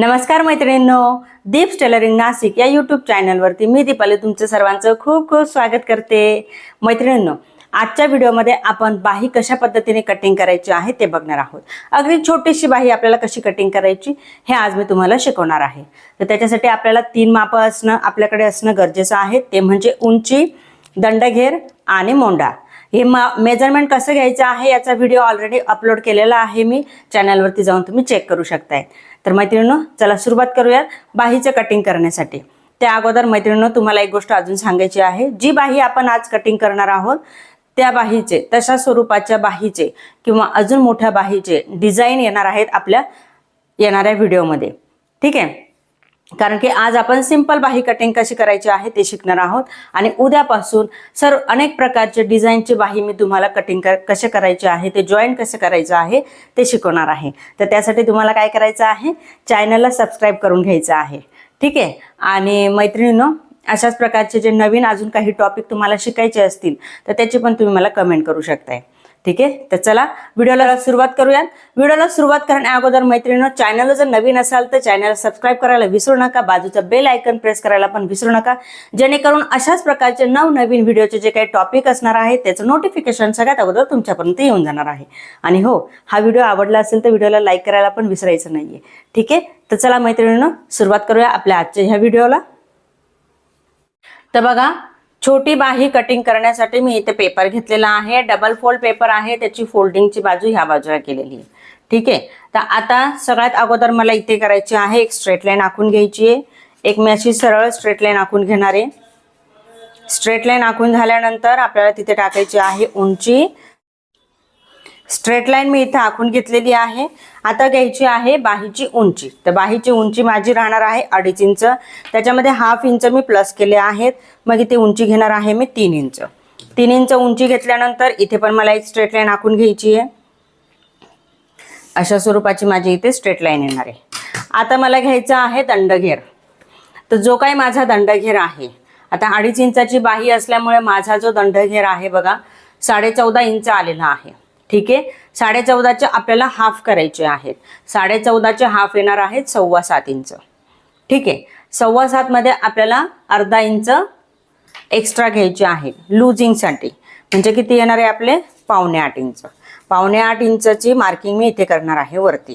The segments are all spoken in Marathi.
नमस्कार मैत्रिणींनो दीप टेलरिंग नाशिक या यूट्यूब चॅनलवरती मी दीपाली तुमचं सर्वांचं खूप खूप स्वागत करते. मैत्रिणींनो आजच्या व्हिडिओमध्ये आपण बाही कशा पद्धतीने कटिंग करायची आहे ते बघणार आहोत. अगदी छोटीशी बाही आपल्याला कशी कटिंग करायची हे आज मी तुम्हाला शिकवणार आहे. तर त्याच्यासाठी आपल्याला तीन मापं असणं आपल्याकडे असणं गरजेचं आहे. ते म्हणजे उंची दंडघेर आणि मोंडा हे मा मेजरमेंट कसं घ्यायचं आहे याचा व्हिडिओ ऑलरेडी अपलोड केलेला आहे मी. चॅनलवरती जाऊन तुम्ही चेक करू शकताय. तर मैत्रिणीनो चला सुरुवात करूयात बाहीचं कटिंग करण्यासाठी. त्या अगोदर मैत्रिणींनो तुम्हाला एक गोष्ट अजून सांगायची आहे. जी बाही आपण आज कटिंग करणार आहोत त्या बाहीचे तशा स्वरूपाच्या बाहीचे किंवा अजून मोठ्या बाहीचे डिझाईन येणार आहेत आपल्या येणाऱ्या व्हिडिओमध्ये ठीक आहे? कारण की आज आपण सिंपल बाही कटिंग कशी करायची आहे ते शिकणार आहोत. आणि उद्यापासून सर अनेक प्रकारचे डिझाईनची बाही मी तुम्हाला कटिंग कर कसे करायचे आहे ते जॉईन कसे करायचं आहे ते शिकवणार आहे. तर त्यासाठी तुम्हाला काय करायचं आहे? चॅनलला सबस्क्राईब करून घ्यायचं आहे. ठीक आहे? आणि मैत्रिणींनो अशाच प्रकारचे जे नवीन अजून काही टॉपिक तुम्हाला शिकायचे असतील तर त्याची पण तुम्ही मला कमेंट करू शकताय. ठीक आहे? तर चला व्हिडिओला सुरुवात करूयात. व्हिडिओला सुरुवात करण्या अगोदर मैत्रिणींनो चॅनल जर नवीन असाल तर चॅनल सबस्क्राईब करायला विसरू नका. बाजूचं बेल आयकन प्रेस करायला पण विसरू नका. जेणेकरून अशाच प्रकारचे नवनवीन व्हिडिओचे जे काही टॉपिक असणार आहे त्याचं नोटिफिकेशन सगळ्यात अगोदर तुमच्यापर्यंत येऊन जाणार आहे. आणि हो हा व्हिडिओ आवडला असेल तर व्हिडिओला लाईक करायला पण विसरायचं नाहीये. ठीक आहे? तर चला मैत्रिणींनो सुरुवात करूया आपल्या आजच्या ह्या व्हिडिओला. तर बघा छोटी बाही कटिंग करण्यासाठी मी इथे पेपर घेतलेला आहे. डबल फोल्ड पेपर आहे. त्याची फोल्डिंगची बाजू ह्या बाजूला केलेली आहे. ठीक आहे? तर आता सगळ्यात अगोदर मला इथे करायची आहे. एक स्ट्रेट लाईन आखून घ्यायची आहे. एक मी अशी सरळ स्ट्रेट लाईन आखून घेणार आहे. स्ट्रेट लाईन आखून झाल्यानंतर आपल्याला तिथे टाकायची आहे उंची. स्ट्रेट लाईन मी इथे आखून घेतलेली आहे. आता घ्यायची आहे बाहीची उंची. तर बाहीची उंची माझी राहणार आहे अडीच इंच. त्याच्यामध्ये हाफ इंच मी प्लस केले आहेत. मग इथे उंची घेणार आहे मी तीन इंच. तीन इंच उंची घेतल्यानंतर इथे पण मला एक स्ट्रेट लाईन आखून घ्यायची आहे. अशा स्वरूपाची माझी इथे स्ट्रेट लाईन येणार आहे. आता मला घ्यायचं आहे दंडघेर. तर जो काही माझा दंडघेर आहे आता अडीच इंचाची बाही असल्यामुळे माझा जो दंडघेर आहे बघा साडे चौदा इंच आलेला आहे. ठीक आहे? साडे चौदाचे आपल्याला हाफ करायचे आहेत. साडे चौदाचे हाफ येणार आहेत सव्वा सात इंच. ठीक आहे? सव्वा सातमध्ये आपल्याला अर्धा इंच एक्स्ट्रा घ्यायचे आहे लुझिंगसाठी म्हणजे किती येणार आहे आपले? पावणे आठ इंच. पावणे आठ इंचची मार्किंग मी इथे करणार आहे वरती.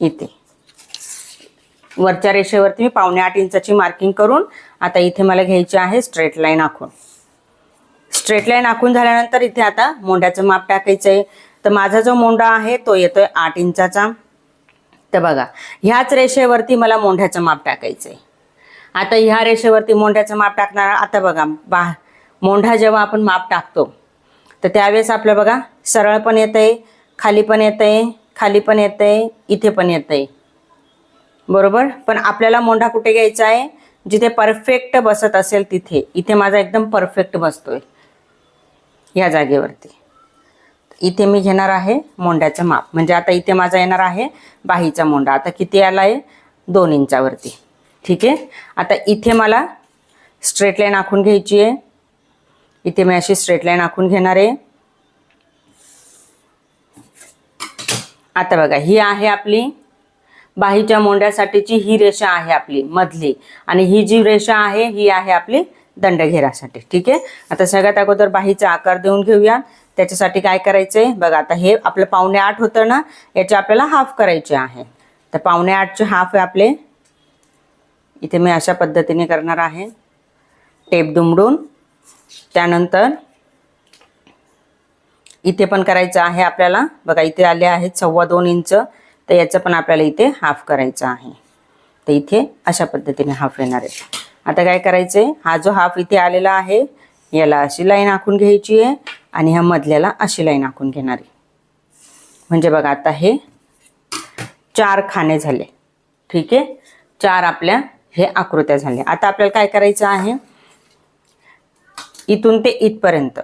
इथे. वरच्या रेषेवरती मी पावणे आठ इंचाची मार्किंग करून आता इथे मला घ्यायची आहे स्ट्रेट लाईन आखून. स्ट्रेट लाईन आखून झाल्यानंतर इथे आता मोंड्याचं माप टाकायचं आहे तर माझा जो मोंडा आहे तो येतोय आठ इंचाचा. तर बघा ह्याच रेषेवरती मला मोंढ्याचं माप टाकायचं आहे आता ह्या रेषेवरती मोंढ्याचं माप टाकणार आता बघा बा मोंढा जेव्हा आपण माप टाकतो तर त्यावेळेस आपलं बघा सरळ पण येतं आहे खाली पण येतं आहे खाली पण येतं आहे इथे पण येतं आहे बरोबर? पण आपल्याला मोंढा कुठे घ्यायचा आहे? जिथे परफेक्ट बसत असेल तिथे. इथे माझा एकदम परफेक्ट बसतोय. ह्या जागेवरती. इथे मी घेणार आहे मोंड्याचं माप. म्हणजे आता इथे माझा येणार आहे बाहीचा मोंडा आता किती आला आहे दोन इंचावरती. ठीक आहे? आता इथे मला स्ट्रेट लाईन आखून घ्यायची आहे. इथे मी अशी स्ट्रेट लाईन आखून घेणार आहे. आता बघा ही आहे आपली बाहीच्या मोंड्यासाठीची ही रेषा आहे आपली मधली. आणि ही जी रेषा आहे ही आहे आपली दंडघेरासाठी. ठीक आहे? आता सगळ्यात अगोदर बाहीचा आकार देऊन घेऊया. त्याच्यासाठी काय करायचं आहे बघा आता हे आपलं पावणे आठ होतं ना याचे आपल्याला हाफ करायचे आहे. तर पावणे आठचे हाफ आहे आपले इथे मी अशा पद्धतीने करणार आहे. टेप दुमडून त्यानंतर इथे पण करायचं आहे आपल्याला. बघा इथे आले आहेत सव्वा दोन इंच. तर याचं पण आपल्याला इथे हाफ करायचं आहे. तर इथे अशा पद्धतीने हाफ येणार आहे. आता काय करायचं? आहे हा जो हाफ इथे आलेला आहे याला अशी लाईन आखून घ्यायची आहे आणि ह्या मधल्याला अशी लाईन आखून घेणार आहे. म्हणजे बघा आता हे चार खाणे झाले. ठीक आहे? चार आपल्या हे आकृत्या झाल्या. आता आपल्याला काय करायचं आहे? इथून ते इथपर्यंत.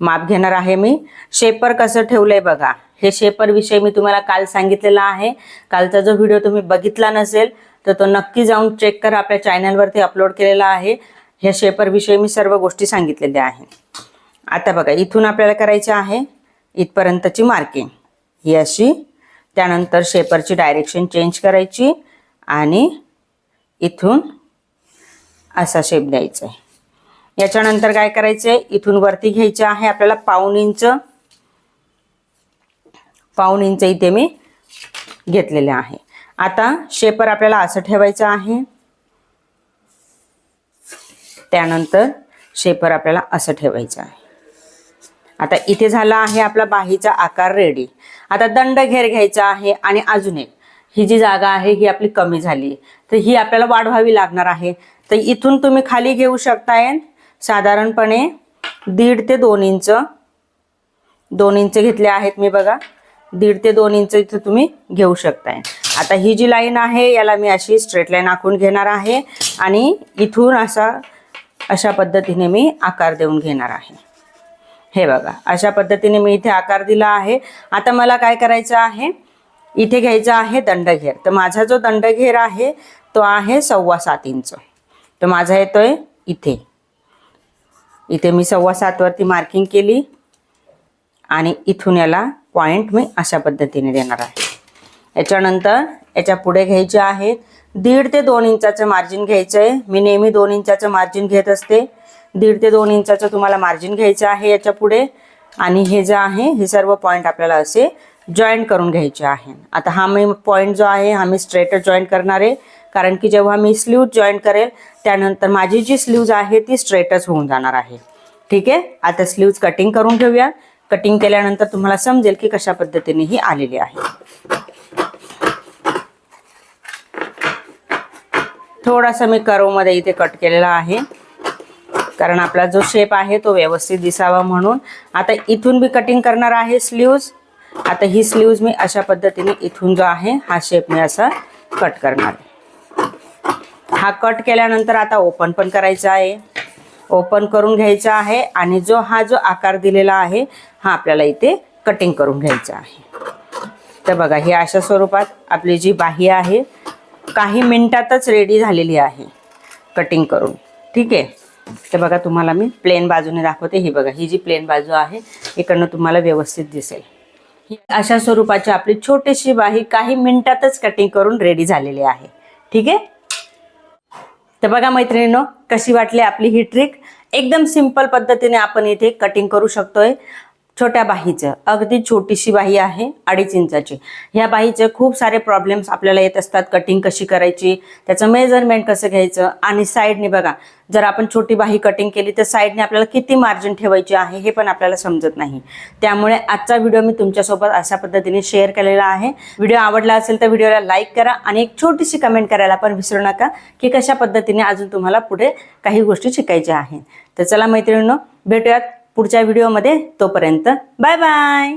माप घेणार आहे मी. शेपर कसं ठेवलंय बघा. हे शेपर विषय मी तुम्हाला काल सांगितलेला आहे. कालचा जो व्हिडिओ तुम्ही बघितला नसेल तर तो नक्की जाऊन चेक करा. आपल्या चॅनलवरती अपलोड केलेला आहे. ह्या शेपरविषयी मी सर्व गोष्टी सांगितलेल्या आहे आता बघा इथून आपल्याला करायचं आहे इथपर्यंतची मार्किंग ही अशी त्यानंतर शेपरची डायरेक्शन चेंज करायची आणि इथून असा शेप द्यायचा आहे. याच्यानंतर काय करायचं आहे इथून वरती घ्यायचं आहे आपल्याला पाऊन इंच. पाऊन इंच इथे मी घेतलेले आहे. आता शेपर आपल्याला असं ठेवायचं आहे. त्यानंतर शेपर आपल्याला असं ठेवायचं आहे. आता इथे झाला आहे आपला बाहीचा आकार रेडी आता दंड घेर घ्यायचा आहे आणि अजून एक. ही जी जागा आहे ही आपली कमी झाली. तर ही आपल्याला वाढवावी लागणार आहे. तर इथून तुम्ही खाली घेऊ शकताय. साधारणपणे दीड ते दोन इंच. दोन इंच घेतले आहेत मी बघा. दीड ते दोन इंच इथं तुम्ही घेऊ शकताय. आता ही जी लाईन आहे याला मी अशी स्ट्रेट लाईन आखून घेणार आहे आणि इथून असा अशा पद्धतीने मी आकार देऊन घेणार आहे. हे बघा अशा पद्धतीने मी इथे आकार दिला आहे. आता मला काय करायचं आहे? इथे घ्यायचा आहे दंडघेर. तर माझा जो दंडघेर आहे तो आहे सव्वा सात इंच. तर माझा येतोय इथे. इथे मी सव्वा सातवरती मार्किंग केली आणि इथून याला पॉइंट मी अशा पद्धतीने देणार आहे. याच्यानंतर याच्यापुढे घ्यायचे आहेत. दीड ते दोन इंचाचं मार्जिन घ्यायचं आहे मी नेहमी दोन इंचाचं मार्जिन घेत असते. दीड ते दोन इंचाचं तुम्हाला मार्जिन घ्यायचं आहे याच्यापुढे. आणि हे जे आहे हे सर्व पॉईंट आपल्याला असे जॉईंट करून घ्यायचे आहे. आता हा मी पॉईंट जो आहे हा मी स्ट्रेटच जॉईंट करणार आहे. कारण की जेव्हा मी स्लीव जॉईंट करेल त्यानंतर माझी जी स्लीव्ज आहे ती स्ट्रेटच होऊन जाणार आहे. ठीक आहे? आता स्लीव्ज कटिंग करून घेऊया. कटिंग केल्यानंतर तुम्हाला समजेल की कशा पद्धतीने ही आलेली आहे. थोडासा मी करवमध्ये इथे कट केलेला आहे. कारण आपला जो शेप आहे तो व्यवस्थित दिसावा म्हणून. आता इथून मी कटिंग करणार आहे स्लीव्ज आता ही स्लीव्ज मी अशा पद्धतीने इथून जो आहे हा शेप मी असा कट करणार हा कट केल्यानंतर आता ओपन पण करायचा आहे. ओपन करून घ्यायचा आहे आणि जो हा जो आकार दिलेला आहे हा आपल्याला इथे कटिंग करून घ्यायचा आहे. तर बघा ही अशा स्वरूपात आपली जी बाही आहे काही मिनिटातच रेडी झालेली आहे. कटिंग करून. ठीक आहे? तर बघा तुम्हाला मी प्लेन बाजूने दाखवते. ही बघा ही जी प्लेन बाजू आहे इकडनं तुम्हाला व्यवस्थित दिसेल. ही अशा स्वरूपाची आपली छोटीशी बाही काही मिनिटातच कटिंग करून रेडी झालेली आहे. ठीक आहे? तर बघा मैत्रिणींनो कशी वाटली आपली ही ट्रिक एकदम सिंपल पद्धतीने आपण इथे कटिंग करू शकतोय. छोट्या बाहीचं. अगदी छोटीशी बाही आहे अडीच इंचाची. ह्या बाहीचे खूप सारे प्रॉब्लेम्स आपल्याला येत असतात. कटिंग कशी करायची त्याचं मेजरमेंट कसं घ्यायचं आणि साईडने बघा जर आपण छोटी बाही कटिंग केली तर साईडने आपल्याला किती मार्जिन ठेवायची आहे हे पण आपल्याला समजत नाही. त्यामुळे आजचा व्हिडिओ मी तुमच्यासोबत अशा पद्धतीने शेअर केलेला आहे. व्हिडिओ आवडला असेल तर व्हिडिओला लाईक करा आणि एक छोटीशी कमेंट करायला पण विसरू नका की कशा पद्धतीने अजून तुम्हाला पुढे काही गोष्टी शिकायच्या आहेत. तर चला मैत्रिणींनो भेटूयात पुढच्या व्हिडिओमध्ये तोपर्यंत बाय बाय.